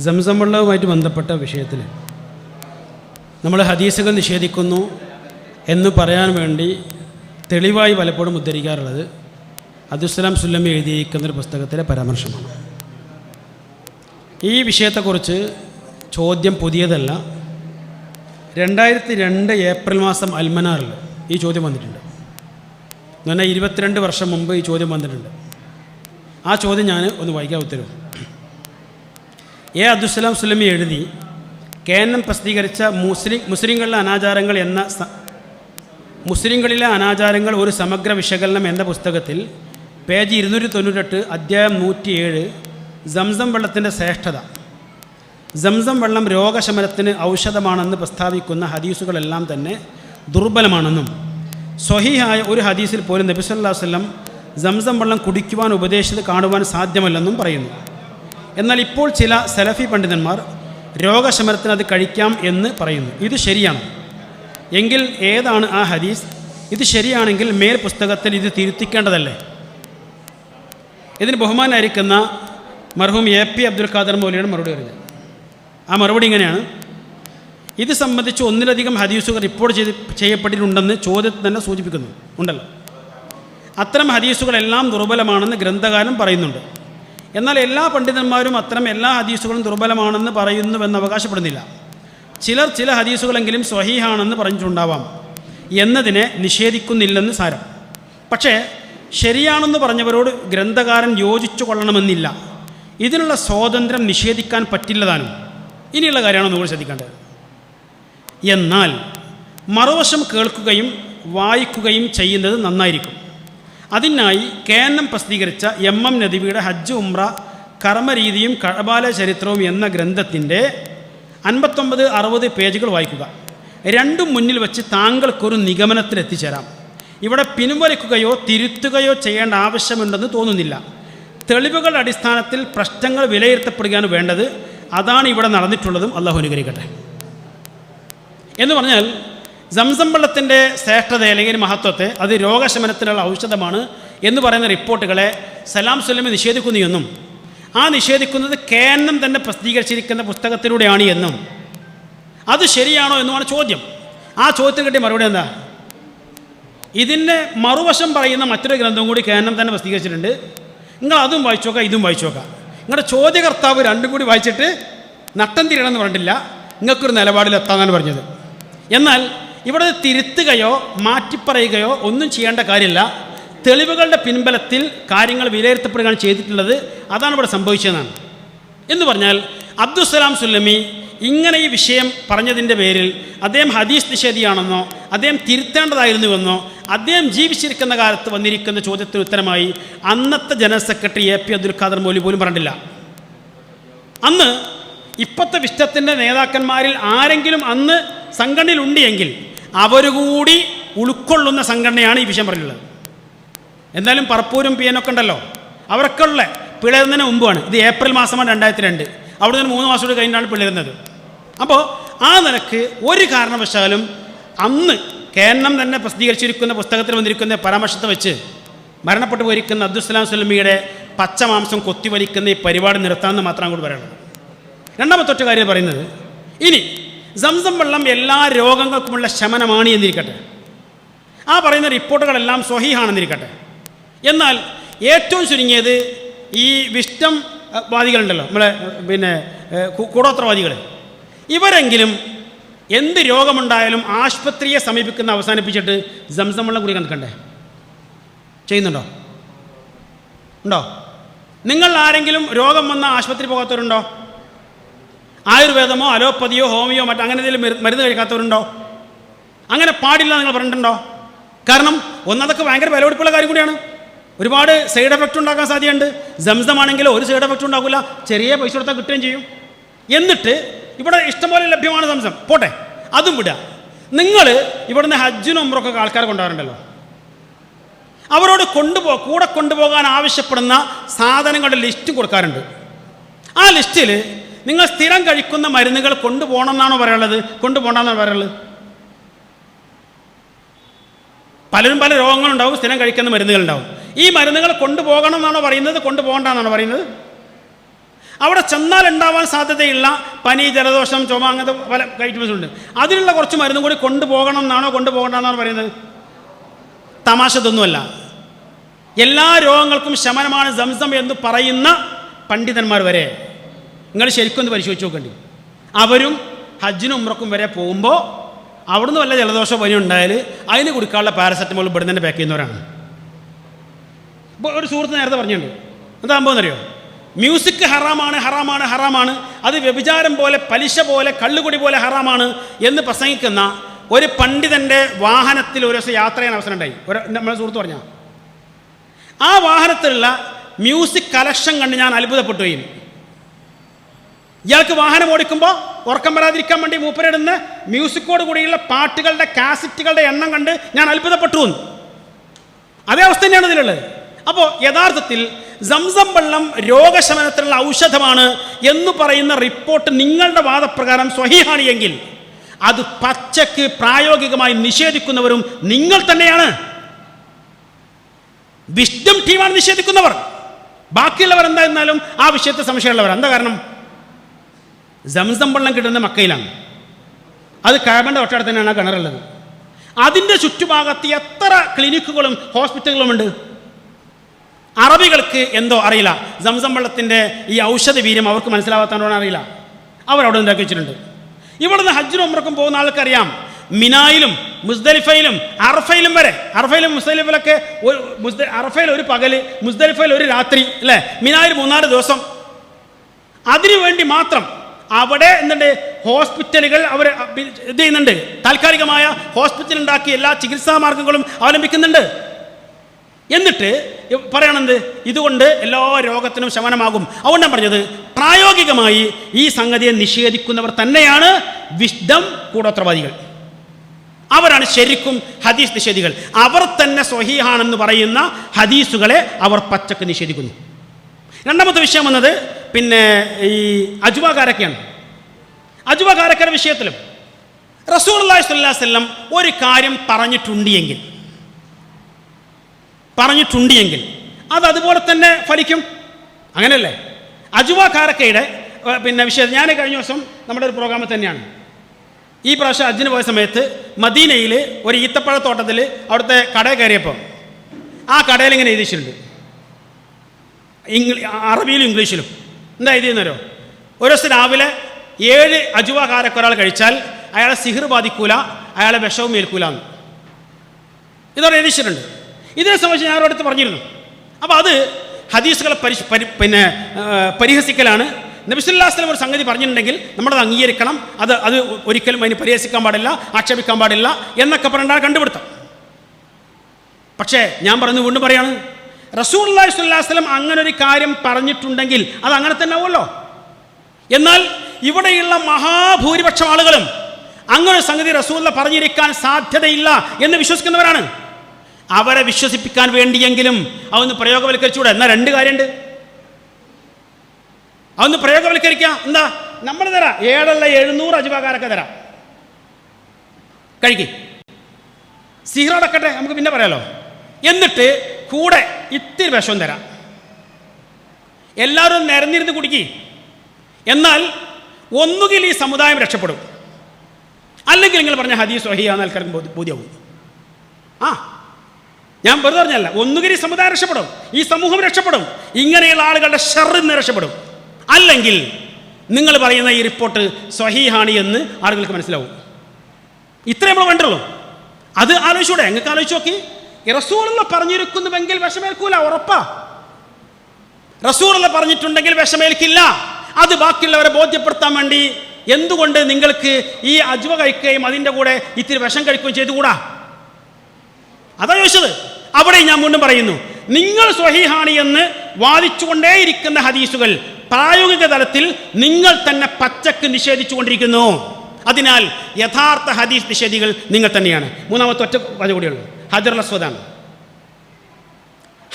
Zamzam ബന്ധപ്പെട്ട വിഷയത്തിൽ നമ്മൾ ഹദീസുകൾ നിഷേധിക്കുന്നു എന്ന് പറയാൻ വേണ്ടി തെളിവായി പലപ്പോഴും ഉദ്ധരിക്കാറുള്ളത് അബ്ദുസ്സലാം സുല്ലമി എഴുതിയിരിക്കുന്ന ഒരു പുസ്തകത്തിലെ പരാമർശമാണ്. ഈ വിഷയത്തെക്കുറിച്ച് ചോദ്യം പുതിയതല്ല. രണ്ടായിരത്തി രണ്ട് ഏപ്രിൽ മാസം അൽമനാറിൽ ഈ ചോദ്യം വന്നിട്ടുണ്ട്. എന്ന് പറഞ്ഞാൽ ഇരുപത്തിരണ്ട് വർഷം മുമ്പ് ഈ ചോദ്യം വന്നിട്ടുണ്ട്. ആ ചോദ്യം ഞാൻ ഒന്ന് വായിക്കാൻ ഉത്തരവ്. എ അബ്ദുസ്സലാം സുലമി എഴുതി കേന്ദ്രം പ്രസിദ്ധീകരിച്ച മുസ്ലിം മുസ്ലിങ്ങളിലെ അനാചാരങ്ങൾ എന്ന മുസ്ലിങ്ങളിലെ അനാചാരങ്ങൾ ഒരു സമഗ്ര വിശകലനം എന്ന പുസ്തകത്തിൽ പേജ് ഇരുന്നൂറ്റി തൊണ്ണൂറ്റെട്ട് അധ്യായം നൂറ്റിയേഴ് സംസം വെള്ളത്തിന്റെ ശ്രേഷ്ഠത. സംസം വെള്ളം രോഗശമനത്തിന് ഔഷധമാണെന്ന് പ്രസ്താവിക്കുന്ന ഹദീസുകളെല്ലാം തന്നെ ദുർബലമാണെന്നും സ്വഹീഹായ ഒരു ഹദീസിൽ പോലും നബി സല്ലല്ലാഹു അലൈഹി വസല്ലം സംസം വെള്ളം കുടിക്കുവാൻ ഉപദേശിച്ചത് കാണുവാൻ സാധ്യമല്ലെന്നും പറയുന്നു. എന്നാൽ ഇപ്പോൾ ചില സലഫി പണ്ഡിതന്മാർ രോഗശമനത്തിന് അത് കഴിക്കാം എന്ന് പറയുന്നു. ഇത് ശരിയാണ്. എങ്കിൽ ഏതാണ് ആ ഹദീസ്? ഇത് ശരിയാണെങ്കിൽ മേൽ പുസ്തകത്തിൽ ഇത് തിരുത്തിക്കേണ്ടതല്ലേ? ഇതിന് ബഹുമാനായിരിക്കുന്ന മർഹൂം എ പി അബ്ദുൽ ഖാദർ മൗലിയുടെ മറുപടി പറഞ്ഞത് ആ മറുപടി ഇങ്ങനെയാണ്. ഇത് സംബന്ധിച്ച് ഒന്നിലധികം ഹദീസുകൾ റിപ്പോർട്ട് ചെയ്ത് ചെയ്യപ്പെട്ടിട്ടുണ്ടെന്ന് ചോദ്യത്തിൽ തന്നെ സൂചിപ്പിക്കുന്നു. ഉണ്ടല്ലോ. അത്തരം ഹദീസുകളെല്ലാം ദുർബലമാണെന്ന് ഗ്രന്ഥകാരൻ പറയുന്നുണ്ട്. എന്നാൽ എല്ലാ പണ്ഡിതന്മാരും അത്തരം എല്ലാ ഹദീസുകളും ദുർബലമാണെന്ന് പറയുന്നുവെന്ന് അവകാശപ്പെടുന്നില്ല. ചിലർ ചില ഹദീസുകളെങ്കിലും സ്വഹീഹാണെന്ന് പറഞ്ഞിട്ടുണ്ടാവാം. എന്നതിനെ നിഷേധിക്കുന്നില്ലെന്ന് സാരം. പക്ഷേ ശരിയാണെന്ന് പറഞ്ഞവരോട് ഗ്രന്ഥകാരൻ യോജിച്ചു കൊള്ളണമെന്നില്ല. ഇതിനുള്ള സ്വാതന്ത്ര്യം നിഷേധിക്കാൻ പറ്റില്ലതാനും. ഇനിയുള്ള കാര്യമാണ് നമ്മൾ ശ്രദ്ധിക്കേണ്ടത്. എന്നാൽ മറുവശം കേൾക്കുകയും വായിക്കുകയും ചെയ്യുന്നത് നന്നായിരിക്കും. അതിനായി കേന്ദ്രം പ്രസിദ്ധീകരിച്ച എം എം നദിവിയുടെ ഹജ്ജ് ഉംറ കർമ്മരീതിയും കഴബാല ചരിത്രവും എന്ന ഗ്രന്ഥത്തിന്റെ അൻപത്തൊമ്പത് അറുപത് പേജുകൾ വായിക്കുക. രണ്ടും മുന്നിൽ വെച്ച് താങ്കൾക്കൊരു നിഗമനത്തിലെത്തിച്ചേരാം. ഇവിടെ പിൻവലിക്കുകയോ തിരുത്തുകയോ ചെയ്യേണ്ട ആവശ്യമുണ്ടെന്ന് തോന്നുന്നില്ല. തെളിവുകളുടെ അടിസ്ഥാനത്തിൽ പ്രശ്നങ്ങൾ വിലയിരുത്തപ്പെടുകയാണ് വേണ്ടത്. അതാണ് ഇവിടെ നടന്നിട്ടുള്ളതും അള്ളാഹു അനുകരിക്കട്ടെ എന്ന് പറഞ്ഞാൽ സംസം വെള്ളത്തിന്റെ ശ്രേഷ്ഠത അല്ലെങ്കിൽ മഹത്വത്തെ അത് രോഗശമനത്തിനുള്ള ഔഷധമാണ് എന്ന് പറയുന്ന റിപ്പോർട്ടുകളെ സലാം സുലമി നിഷേധിക്കുന്നു എന്നും ആ നിഷേധിക്കുന്നത് കേന്ദ്രം തന്നെ പ്രസിദ്ധീകരിച്ചിരിക്കുന്ന പുസ്തകത്തിലൂടെയാണ് എന്നും. അത് ശരിയാണോ എന്നുമാണ് ചോദ്യം. ആ ചോദ്യത്തിന് കിട്ടിയ മറുപടി എന്താ? ഇതിന്റെ മറുവശം പറയുന്ന മറ്റൊരു ഗ്രന്ഥം കൂടി കേന്ദ്രം തന്നെ പ്രസിദ്ധീകരിച്ചിട്ടുണ്ട്. നിങ്ങൾ അതും വായിച്ചു നോക്കാം ഇതും വായിച്ചു നോക്കാം നിങ്ങളുടെ ചോദ്യകർത്താവ് രണ്ടും കൂടി വായിച്ചിട്ട് നട്ടം തിരിയണമെന്ന് പറഞ്ഞിട്ടില്ല. നിങ്ങൾക്കൊരു നിലപാടിലെത്താന്നാണ് പറഞ്ഞത്. എന്നാൽ ഇവിടെ തിരുത്തുകയോ മാറ്റിപ്പറയുകയോ ഒന്നും ചെയ്യേണ്ട കാര്യമില്ല. തെളിവുകളുടെ പിൻബലത്തിൽ കാര്യങ്ങൾ വിലയിരുത്തപ്പെടുകയാണ് ചെയ്തിട്ടുള്ളത്. അതാണ് ഇവിടെ സംഭവിച്ചതെന്നാണ്. എന്ന് പറഞ്ഞാൽ അബ്ദുസലാം സുല്ലമി ഇങ്ങനെ ഈ വിഷയം പറഞ്ഞതിന്റെ പേരിൽ അദ്ദേഹം ഹദീസ് നിഷേധിയാണെന്നോ അദ്ദേഹം തിരുത്തേണ്ടതായിരുന്നുവെന്നോ അദ്ദേഹം ജീവിച്ചിരിക്കുന്ന കാലത്ത് വന്നിരിക്കുന്ന ചോദ്യത്തിന് ഉത്തരമായി അന്നത്തെ general secretary A P Abdul Khader Mauli പോലും പറഞ്ഞിട്ടില്ല. അന്ന് ഇപ്പോഴത്തെ വിഷ്ടത്തിന്റെ നേതാക്കന്മാരിൽ ആരെങ്കിലും അന്ന് സംഘടനയിലുണ്ട് എങ്കിൽ അവരുകൂടി ഉൾക്കൊള്ളുന്ന സംഘടനയാണ് ഈ വിഷയം പറയുന്നത് എന്തായാലും പറപ്പൂരും പിയനൊക്കെ ഉണ്ടല്ലോ. അവരൊക്കെ ഉള്ള പിളരുന്നതിന് മുമ്പാണ്. ഇത് ഏപ്രിൽ മാസമാണ് രണ്ടായിരത്തി രണ്ട് അവിടെ നിന്ന് മൂന്ന് മാസം കൂടി കഴിഞ്ഞാണ് പിളരുന്നത്. അപ്പോൾ ആ നിലയ്ക്ക് ഒരു കാരണവശാലും അന്ന് കേരളം തന്നെ പ്രസിദ്ധീകരിച്ചിരിക്കുന്ന പുസ്തകത്തിൽ വന്നിരിക്കുന്ന പരാമർശത്തെ വെച്ച് മരണപ്പെട്ടു പോയിരിക്കുന്ന അബ്ദുസ്സലാം സ്വലമിയുടെ പച്ചമാംസം കൊത്തിവലിക്കുന്ന ഈ പരിപാടി നിർത്താമെന്ന് മാത്രം അങ്ങോട്ട് പറയുന്നത് രണ്ടാമത്തെ ഒറ്റ കാര്യം പറയുന്നത് ഇനി സംസം വെള്ളം എല്ലാ രോഗങ്ങൾക്കുമുള്ള ശമനമാണ് എന്നിരിക്കട്ടെ. ആ പറയുന്ന റിപ്പോർട്ടുകളെല്ലാം സ്വഹീഹാണെന്നിരിക്കട്ടെ. എന്നാൽ ഏറ്റവും ചുരുങ്ങിയത് ഈ വിഷ്ടം വാദികളുണ്ടല്ലോ നമ്മളെ പിന്നെ കൂടോത്രവാദികൾ ഇവരെങ്കിലും എന്ത് രോഗമുണ്ടായാലും ആശുപത്രിയെ സമീപിക്കുന്ന അവസാനിപ്പിച്ചിട്ട് സംസം വെള്ളം കുടി കണ്ടേ ചെയ്യുന്നുണ്ടോ? ഉണ്ടോ? നിങ്ങൾ ആരെങ്കിലും രോഗം വന്ന ആശുപത്രി പോകാത്തവരുണ്ടോ? ആയുർവേദമോ അലോപ്പതിയോ ഹോമിയോ മറ്റോ അങ്ങനെ എന്തെങ്കിലും മരു- മരുന്ന് കഴിക്കാത്തവരുണ്ടോ? അങ്ങനെ പാടില്ല നിങ്ങൾ പറഞ്ഞിട്ടുണ്ടോ? കാരണം ഒന്നതൊക്കെ ഭയങ്കര വിലപിടിപ്പുള്ള കാര്യം കൂടിയാണ്. ഒരുപാട് സൈഡ് എഫക്റ്റ് ഉണ്ടാക്കാൻ സാധ്യതയുണ്ട്. സംസം ആണെങ്കിൽ ഒരു സൈഡ് എഫക്റ്റ് ഉണ്ടാകില്ല ചെറിയ പൈസ കൊടുത്താൽ കിട്ടുകയും ചെയ്യും. എന്നിട്ട് ഇവിടെ ഇഷ്ടംപോലെ ലഭ്യമാണ് സംസം. പോട്ടെ അതും വിടുക. നിങ്ങൾ ഇവിടുന്ന് ഹജ്ജിനും ഉമ്രൊക്കെ ആൾക്കാരെ കൊണ്ടുവരണ്ടല്ലോ. അവരോട് കൊണ്ടുപോ കൂടെ കൊണ്ടുപോകാൻ ആവശ്യപ്പെടുന്ന സാധനങ്ങളുടെ ലിസ്റ്റ് കൊടുക്കാറുണ്ട്. ആ ലിസ്റ്റിൽ നിങ്ങൾ സ്ഥിരം കഴിക്കുന്ന മരുന്നുകൾ കൊണ്ടുപോകണം എന്നാണോ പറയുള്ളത് കൊണ്ടുപോകണമെന്നാണ് പറയുള്ളത് പലരും പല രോഗങ്ങളുണ്ടാവും സ്ഥിരം കഴിക്കുന്ന മരുന്നുകളുണ്ടാവും. ഈ മരുന്നുകൾ കൊണ്ടുപോകണം എന്നാണോ പറയുന്നത്? കൊണ്ടുപോകണ്ട എന്നാണ് പറയുന്നത്? അവിടെ ചെന്നാൽ ഉണ്ടാവാൻ സാധ്യതയുള്ള പനി ജലദോഷം ചുമ അങ്ങനത്തെ പല ഐറ്റംസ് ഉണ്ട്. അതിനുള്ള കുറച്ച് മരുന്നും കൂടി കൊണ്ടുപോകണം എന്നാണോ കൊണ്ടുപോകണ്ടെന്നാണോ പറയുന്നത്? തമാശ ഇതൊന്നുമല്ല. എല്ലാ രോഗങ്ങൾക്കും ശമനമാണ് സംസം എന്ന് പറയുന്ന പണ്ഡിതന്മാർ വരെ. നിങ്ങൾ ശരിക്കും ഒന്ന് പരിശോധിച്ച് നോക്കേണ്ടി. അവരും ഹജ്ജിനും ഉമ്രക്കും വരെ പോകുമ്പോൾ അവിടുന്ന് വല്ല ജലദോഷം പനി ഉണ്ടായാൽ അതിന് കൊടുക്കാനുള്ള പാരസെറ്റമോൾ ഇവിടെ തന്നെ പാക്ക് ചെയ്യുന്നവരാണ്. ഇപ്പോൾ ഒരു സുഹൃത്ത് നേരത്തെ പറഞ്ഞിട്ടുണ്ട്. എന്താ സംഭവം എന്നറിയോ മ്യൂസിക് ഹറാമാണ് ഹറാമാണ് ഹറാമാണ്. അത് വ്യഭിചാരം പോലെ പലിശ പോലെ കള്ളുകുടി പോലെ ഹറാമാണ് എന്ന് പ്രസംഗിക്കുന്ന ഒരു പണ്ഡിതന്റെ വാഹനത്തിൽ ഒരു ദിവസം യാത്ര ചെയ്യാൻ അവസരം ഉണ്ടായി. ഒരു നമ്മളെ സുഹൃത്ത് പറഞ്ഞ ആ വാഹനത്തിലുള്ള മ്യൂസിക് കലക്ഷൻ കണ്ട് ഞാൻ അത്ഭുതപ്പെട്ടു ഇയാൾക്ക് വാഹനം ഓടിക്കുമ്പോൾ ഉറക്കം വരാതിരിക്കാൻ വേണ്ടി മൂപ്പരിടുന്ന മ്യൂസിക്കോട് കൂടിയുള്ള പാട്ടുകളുടെ കാസറ്റുകളുടെ എണ്ണം കണ്ട് ഞാൻ അത്ഭുതപ്പെട്ടു. അതേ അവസ്ഥ തന്നെയാണ് ഇതിലുള്ളത്. അപ്പോൾ യഥാർത്ഥത്തിൽ സംസം വെള്ളം രോഗശമനത്തിനുള്ള ഔഷധമാണ് എന്ന് പറയുന്ന റിപ്പോർട്ട് നിങ്ങളുടെ വാദപ്രകാരം സ്വഹിഹാണ് എങ്കിൽ അത് പച്ചക്ക് പ്രായോഗികമായി നിഷേധിക്കുന്നവരും നിങ്ങൾ തന്നെയാണ്. വിഷ്ണു ടീമാണ് നിഷേധിക്കുന്നവർ. ബാക്കിയുള്ളവർ എന്തായിരുന്നാലും ആ വിഷയത്തെ സംശയമുള്ളവർ എന്താ കാരണം? സംസം വെള്ളം കിട്ടുന്ന മക്കയിലാണ് അത് കാബന്റെ തൊട്ടടുത്ത് തന്നെയാണ് ആ കിണറുള്ളത് അതിന്റെ ചുറ്റുഭാഗത്ത് എത്ര ക്ലിനിക്കുകളും ഹോസ്പിറ്റലുകളും ഉണ്ട് അറബികൾക്ക് എന്തോ അറിയില്ല സംസം ഈ ഔഷധ വീര്യം അവർക്ക് മനസ്സിലാവാത്തതുകൊണ്ടാണ് അറിയില്ല. അവരവിടെ ഉണ്ടാക്കി വെച്ചിട്ടുണ്ട്. ഇവിടുന്ന് ഹജ്ജിനും ഉമ്രക്കും പോകുന്ന ആൾക്കറിയാം മിനായിലും മുസ്ദലിഫയിലും അറഫയിലും വരെ. അറഫയിലും മുസ്ദലിഫിലൊക്കെ ഒരു മുസ്ദ അറഫയിൽ ഒരു പകൽ മുസ്ദലിഫയിൽ ഒരു രാത്രി അല്ലേ? മിനായിൽ മൂന്നാൽ ദിവസം. അതിനു വേണ്ടി മാത്രം അവിടെ എന്തുണ്ട്? ഹോസ്പിറ്റലുകൾ അവർ ഇത് ചെയ്യുന്നുണ്ട്. താൽക്കാലികമായ ഹോസ്പിറ്റൽ ഉണ്ടാക്കി എല്ലാ ചികിത്സാ മാർഗങ്ങളും അവലംബിക്കുന്നുണ്ട്. എന്നിട്ട് പറയണത് ഇതുകൊണ്ട് എല്ലാ രോഗത്തിനും ശമനമാകും. അതുകൊണ്ടാണ് പറഞ്ഞത് പ്രായോഗികമായി ഈ സംഗതിയെ നിഷേധിക്കുന്നവർ തന്നെയാണ് വിശ്വം കൂടോത്രവാദികൾ. അവരാണ് ശരിക്കും ഹദീസ് നിഷേധികൾ. അവർ തന്നെ സ്വഹീഹാണെന്ന് പറയുന്ന ഹദീസുകളെ അവർ പച്ചക്ക് നിഷേധിക്കുന്നു. രണ്ടാമത്തെ വിഷയം വന്നത് പിന്നെ ഈ അജുവാകാരൊക്കെയാണ്. അജുവകാരക്കര വിഷയത്തിലും റസൂൽ അള്ളാഹി സ്വല്ലാ വല്ലം ഒരു കാര്യം പറഞ്ഞിട്ടുണ്ട് എങ്കിൽ പറഞ്ഞിട്ടുണ്ട് എങ്കിൽ അത് അതുപോലെ തന്നെ ഫലിക്കും. അങ്ങനെയല്ലേ? അജുവ കാരക്കയുടെ പിന്നെ വിഷയം ഞാൻ കഴിഞ്ഞ ദിവസം നമ്മുടെ ഒരു പ്രോഗ്രാമിൽ തന്നെയാണ്. ഈ പ്രാവശ്യം അജിന് പോയ സമയത്ത് മദീനയിൽ ഒരു ഈത്തപ്പഴത്തോട്ടത്തിൽ അവിടുത്തെ കട കയറിയപ്പോൾ ആ കടയിൽ ഇങ്ങനെ എഴുതിച്ചിട്ടുണ്ട് ഇംഗ്ലീ അറബിയിലും ഇംഗ്ലീഷിലും. എന്താ എഴുതിയെന്നോ ഒരു ദിവസം രാവിലെ ഏഴ് അജുവ കാരക്ക ഒരാൾ കഴിച്ചാൽ അയാളെ സിഹിർ ബാധിക്കൂല അയാളെ വിഷവും ഏൽക്കൂല എന്ന് ഇതോടെ എഴുതിച്ചിട്ടുണ്ട്. ഇതിനെ സംബന്ധിച്ച് ഞാൻ അവരോടത്ത് പറഞ്ഞിരുന്നു. അപ്പോൾ അത് ഹദീസുകളെ പരി പിന്നെ പരിഹസിക്കലാണ്. നബിസുല്ലാസ്ലം ഒരു സംഗതി പറഞ്ഞിട്ടുണ്ടെങ്കിൽ നമ്മളത് അംഗീകരിക്കണം. അത് അത് ഒരിക്കലും അതിന് പരിഹസിക്കാൻ പാടില്ല ആക്ഷേപിക്കാൻ പാടില്ല എന്നൊക്കെ പറഞ്ഞാൽ കണ്ടുപിടുത്തം. പക്ഷേ ഞാൻ പറഞ്ഞു വീണ്ടും പറയാണ്. റസൂൽ അള്ളാഹി സ്വല്ലാസ്ലം അങ്ങനെ ഒരു കാര്യം പറഞ്ഞിട്ടുണ്ടെങ്കിൽ അത് അങ്ങനെ തന്നെ ആവുമല്ലോ. എന്നാൽ ഇവിടെയുള്ള മഹാഭൂരിപക്ഷം ആളുകളും അങ്ങനെ സംഗതി റസൂല പറഞ്ഞിരിക്കാൻ സാധ്യതയില്ല എന്ന് വിശ്വസിക്കുന്നവരാണ്. അവരെ വിശ്വസിപ്പിക്കാൻ വേണ്ടിയെങ്കിലും അവന്ന് പ്രയോഗവൽക്കരിച്ചുകൂടെ? എന്നാൽ രണ്ട് കാര്യമുണ്ട് അവന്ന് പ്രയോഗവൽക്കരിക്കുക എന്താ? നമ്മൾ തരാം. ഏഴല്ല എഴുന്നൂറ് അജുപാകാരൊക്കെ തരാം. കഴിക്കേ. സിഹറടക്കട്ടെ നമുക്ക് പിന്നെ പറയാലോ. എന്നിട്ട് കൂടെ ഇത്തിരി വിഷം തരാം. എല്ലാവരും നിരന്നിരുന്ന് കുടിക്കി. എന്നാൽ ഒന്നുകിൽ ഈ സമുദായം രക്ഷപ്പെടും. അല്ലെങ്കിൽ നിങ്ങൾ പറഞ്ഞ ഹദീസ് വഹിയാന്ന് ആൾക്കാർക്ക് ബോധ്യ- ബോധ്യമാവും ആ ഞാൻ വെറുതെ പറഞ്ഞല്ല ഒന്നുകിൽ ഈ സമുദായം രക്ഷപ്പെടും. ഈ സമൂഹം രക്ഷപ്പെടും. ഇങ്ങനെയുള്ള ആളുകളുടെ ഷെറിൽ നിന്ന് രക്ഷപ്പെടും. അല്ലെങ്കിൽ നിങ്ങൾ പറയുന്ന ഈ റിപ്പോർട്ട് സ്വഹീഹാണ് എന്ന് ആളുകൾക്ക് മനസ്സിലാവും. ഇത്രേ നമ്മൾ വേണ്ടുള്ളൂ അത് ആലോചിച്ചൂടെ? നിങ്ങൾക്ക് ആലോചിച്ച് നോക്കി? റസൂലുള്ള പറഞ്ഞിരിക്കുന്നുവെങ്കിൽ വിഷമേൽക്കൂല ഉറപ്പാ. റസൂലുള്ള പറഞ്ഞിട്ടുണ്ടെങ്കിൽ വിഷമേൽക്കില്ല. അത് ബാക്കിയുള്ളവരെ ബോധ്യപ്പെടുത്താൻ വേണ്ടി എന്തുകൊണ്ട് നിങ്ങൾക്ക് ഈ അജ്വ കഴിക്കുകയും അതിന്റെ കൂടെ ഇത്തിരി വിഷം കഴിക്കുകയും ചെയ്തുകൂടാ? അതാ ചോദിച്ചത്. അവിടെ ഞാൻ വീണ്ടും പറയുന്നു നിങ്ങൾ സ്വഹീഹാണ് എന്ന് വാദിച്ചുകൊണ്ടേയിരിക്കുന്ന ഹദീസുകൾ പ്രായോഗിക തലത്തിൽ നിങ്ങൾ തന്നെ പച്ചക്ക് നിഷേധിച്ചുകൊണ്ടിരിക്കുന്നു. അതിനാൽ യഥാർത്ഥ ഹദീസ് നിഷേധികൾ നിങ്ങൾ തന്നെയാണ്. മൂന്നാമത്തെ ഒറ്റ കൂടിയുള്ളൂ ഹജർ അസ്വദാണ്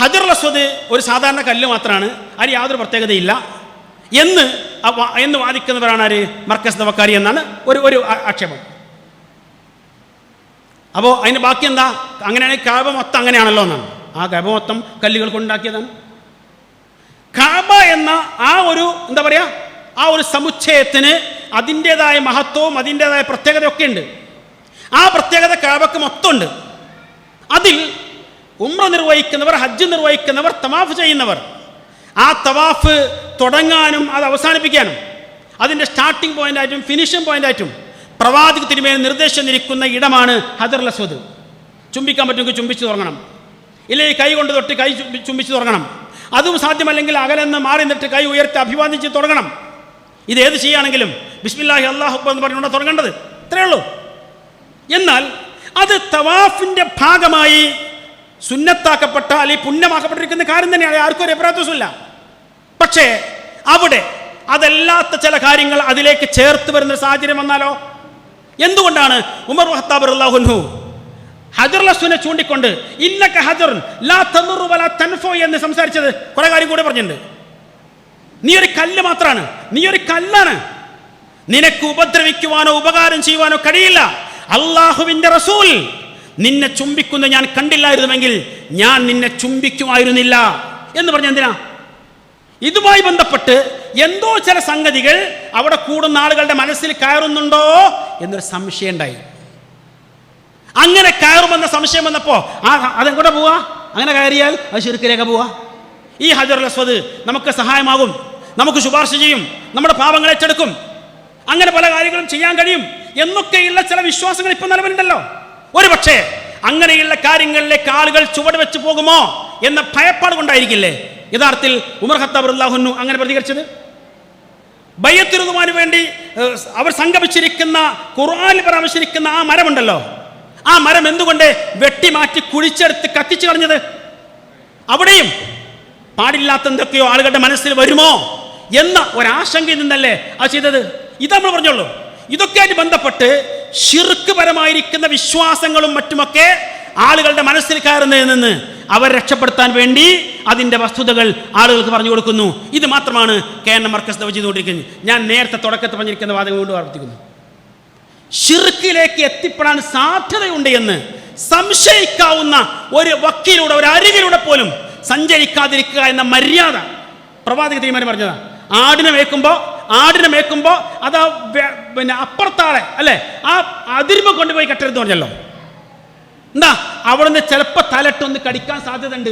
ഹജർ അസ്വദ് ഒരു സാധാരണ കല്ല് മാത്രമാണ് അതിന് യാതൊരു പ്രത്യേകതയില്ല. എന്ന് എന്ന് വാദിക്കുന്നവരാണ് ആര്? മർക്കസ് ദവക്കാരി എന്നാണ് ഒരു ഒരു ആക്ഷേപം. അപ്പോൾ അതിന് ബാക്കി എന്താ? അങ്ങനെയാണെങ്കിൽ കാബ മൊത്തം അങ്ങനെയാണല്ലോ എന്നാണ്. ആ കാബ മൊത്തം കല്ലുകൾ കൊണ്ടുണ്ടാക്കിയതാണ്. കാബ എന്ന ആ ഒരു എന്താ പറയുക ആ ഒരു സമുച്ചയത്തിന് അതിന്റേതായ മഹത്വവും അതിന്റേതായ പ്രത്യേകതയൊക്കെ ഉണ്ട്. ആ പ്രത്യേകത കാബക്ക് മൊത്തമുണ്ട് അതിൽ ഉമ്ര നിർവഹിക്കുന്നവർ ഹജ്ജ് നിർവഹിക്കുന്നവർ തവാഫ് ചെയ്യുന്നവർ. ആ തവാഫ് തുടങ്ങാനും അത് അവസാനിപ്പിക്കാനും അതിന്റെ സ്റ്റാർട്ടിംഗ് പോയിന്റായിട്ടും ഫിനിഷിംഗ് പോയിന്റായിട്ടും പ്രവാചക തിരുമേൽ നിർദ്ദേശം നിൽക്കുന്ന ഇടമാണ് ഹദർ ലസ്വദ് ചുംബിക്കാൻ പറ്റുമെങ്കിൽ ചുംബിച്ച് തുടങ്ങണം. ഇല്ലെങ്കിൽ കൈ കൊണ്ട് തൊട്ട് കൈ ചുംബി- ചുംബിച്ച് തുടങ്ങണം. അതും സാധ്യമല്ലെങ്കിൽ അകലെന്ന് മാറി നിന്നിട്ട് കൈ ഉയർത്തി അഭിവാദിച്ച് തുടങ്ങണം. ഇത് ഏത് ചെയ്യുകയാണെങ്കിലും ബിസ്മില്ലാഹി അള്ളാഹു എന്ന് പറഞ്ഞുകൊണ്ട് തുടങ്ങേണ്ടത്. ഇത്രയേ ഉള്ളൂ. എന്നാൽ അത് തവാഫിന്റെ ഭാഗമായി സുന്നത്താക്കപ്പെട്ട അല്ലെങ്കിൽ പുണ്യമാക്കപ്പെട്ടിരിക്കുന്ന കാര്യം തന്നെയാണ്. ആർക്കും ഒരു അഭിപ്രായത്തില്ല പക്ഷേ അവിടെ അതല്ലാത്ത ചില കാര്യങ്ങൾ അതിലേക്ക് ചേർത്ത് വരുന്ന സാഹചര്യം വന്നാലോ? എന്തുകൊണ്ടാണ്? ഉമർ ഹത്താബ് അള്ളാഹുൻഹു ഹജർ ചൂണ്ടിക്കൊണ്ട് ഇന്നക്ക ഹജറുൻ ലാ തന്നുറു വലാ തൻഫോ എന്ന് സംസാരിച്ചത് കുറെ കാര്യം കൂടെ പറഞ്ഞിട്ടുണ്ട്. നീ ഒരു കല്ല് മാത്രമാണ് നീ ഒരു കല്ലാണ്. നിനക്ക് ഉപദ്രവിക്കുവാനോ ഉപകാരം ചെയ്യുവാനോ കഴിയില്ല. അള്ളാഹുവിന്റെ റസൂൽ നിന്നെ ചുംബിക്കുന്ന ഞാൻ കണ്ടില്ലായിരുന്നുവെങ്കിൽ ഞാൻ നിന്നെ ചുംബിക്കുമായിരുന്നില്ല. എന്ന് പറഞ്ഞ എന്തിനാ? ഇതുമായി ബന്ധപ്പെട്ട് എന്തോ ചില സംഗതികൾ അവിടെ കൂടുന്ന ആളുകളുടെ മനസ്സിൽ കയറുന്നുണ്ടോ എന്നൊരു സംശയം ഉണ്ടായി. അങ്ങനെ കയറുമെന്ന സംശയം വന്നപ്പോ ആ അതെങ്ങോട്ട് പോവാ? അങ്ങനെ കയറിയാൽ അത് ശുരുക്കിലേക്ക് പോവാ? ഈ ഹജർ അസ്വദ് നമുക്ക് സഹായമാകും നമുക്ക് ശുപാർശ ചെയ്യും നമ്മുടെ പാപങ്ങൾ ഏറ്റെടുക്കും അങ്ങനെ പല കാര്യങ്ങളും ചെയ്യാൻ കഴിയും. എന്നൊക്കെയുള്ള ചില വിശ്വാസങ്ങൾ ഇപ്പൊ നിലവിലുണ്ടല്ലോ. ഒരു പക്ഷേ അങ്ങനെയുള്ള കാര്യങ്ങളിലേക്ക് ആളുകൾ ചുവട് വെച്ച് പോകുമോ എന്ന ഭയപ്പാട് കൊണ്ടായിരിക്കില്ലേ? യഥാർത്ഥത്തിൽ ഉമർ ഖത്താബ് അങ്ങനെ പ്രതികരിച്ചത്? ബയ്യത്തിരുതുമാന് വേണ്ടി അവർ സംഗമിച്ചിരിക്കുന്ന ഖുർആനിൽ പരാമർശിച്ചിരിക്കുന്ന ആ മരമുണ്ടല്ലോ. ആ മരം എന്തുകൊണ്ട് വെട്ടിമാറ്റി കുഴിച്ചെടുത്ത് കത്തിച്ചു കളഞ്ഞത്? അവിടെയും പാടില്ലാത്ത എന്തൊക്കെയോ ആളുകളുടെ മനസ്സിൽ വരുമോ എന്ന ഒരാശങ്കയിൽ നിന്നല്ലേ ആ ചെയ്തത്? ഇത് നമ്മൾ പറഞ്ഞോളൂ ഇതൊക്കെയായിട്ട് ബന്ധപ്പെട്ട് ഷിർക്ക് പരമായിരിക്കുന്ന വിശ്വാസങ്ങളും മറ്റുമൊക്കെ ആളുകളുടെ മനസ്സിൽ കയറുന്നതിൽ നിന്ന് അവർ രക്ഷപ്പെടുത്താൻ വേണ്ടി അതിന്റെ വസ്തുതകൾ ആളുകൾക്ക് പറഞ്ഞു കൊടുക്കുന്നു. ഇത് മാത്രമാണ് കെ എൻ മർക്കസ് ദവ ചെയ്തുകൊണ്ടിരിക്കുന്നത്. ഞാൻ നേരത്തെ തുടക്കത്തിൽ പറഞ്ഞിരിക്കുന്ന വാദം കൊണ്ട് ആവർത്തിക്കുന്നു. ഷിർക്കിലേക്ക് എത്തിപ്പെടാൻ സാധ്യതയുണ്ട് എന്ന് സംശയിക്കാവുന്ന ഒരു വക്കീലൂടെ ഒരു അരികിലൂടെ പോലും സഞ്ചരിക്കാതിരിക്കുക എന്ന മര്യാദ പ്രവാചക തീരുമാനം പറഞ്ഞതാണ് ആടിനെ മേക്കുമ്പോൾ ആടിനെ മേക്കുമ്പോൾ അത് പിന്നെ അപ്പുറത്താളെ അല്ലേ? ആ അതിരുമ കൊണ്ടുപോയി കെട്ടരുത് പറഞ്ഞല്ലോ. എന്താ? അവിടുന്ന് ചിലപ്പോൾ തലട്ടൊന്ന് കടിക്കാൻ സാധ്യതയുണ്ട്.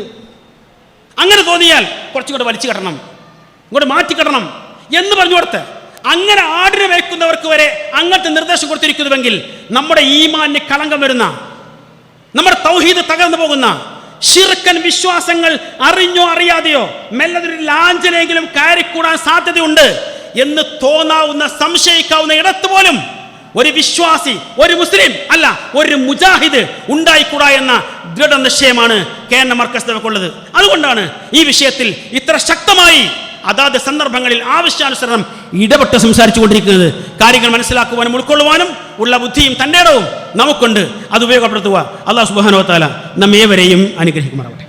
അങ്ങനെ തോന്നിയാൽ കുറച്ചുകൂടെ വലിച്ചു കെട്ടണം. ഇങ്ങോട്ട് മാറ്റി കെട്ടണം. എന്ന് പറഞ്ഞു കൊടുത്ത്. അങ്ങനെ ആടിനെ മേക്കുന്നവർക്ക് വരെ അങ്ങനത്തെ നിർദ്ദേശം കൊടുത്തിരിക്കുന്നുവെങ്കിൽ നമ്മുടെ ഈമാന് കളങ്കം വരുന്ന നമ്മുടെ തൗഹീദ് തകർന്നു പോകുന്ന ഷിർക്കൻ വിശ്വാസങ്ങൾ അറിഞ്ഞോ അറിയാതെയോ മെല്ലതൊരു ലാഞ്ചനെങ്കിലും കയറിക്കൂടാൻ സാധ്യതയുണ്ട്. എന്ന് തോന്നാവുന്ന സംശയിക്കാവുന്ന ഇടത്ത് പോലും ഒരു വിശ്വാസി ഒരു മുസ്ലിം അല്ല ഒരു മുജാഹിദ് ഉണ്ടായിക്കൂടാ എന്ന ദൃഢനിശ്ചയമാണ് കെ എൻ മർക്കസ് നമുക്കുള്ളത്. അതുകൊണ്ടാണ് ഈ വിഷയത്തിൽ ഇത്ര ശക്തമായി അതാത് സന്ദർഭങ്ങളിൽ ആവശ്യാനുസരണം ഇടപെട്ട് സംസാരിച്ചു കൊണ്ടിരിക്കുന്നത് കാര്യങ്ങൾ മനസ്സിലാക്കുവാനും ഉൾക്കൊള്ളുവാനും ഉള്ള ബുദ്ധിയും തന്റെ ഇടവും നമുക്കുണ്ട്. അത് ഉപയോഗപ്പെടുത്തുക. അള്ളാഹു സുബാനോ താല നമ്മേവരെയും അനുഗ്രഹിക്കുമാറാവട്ടെ.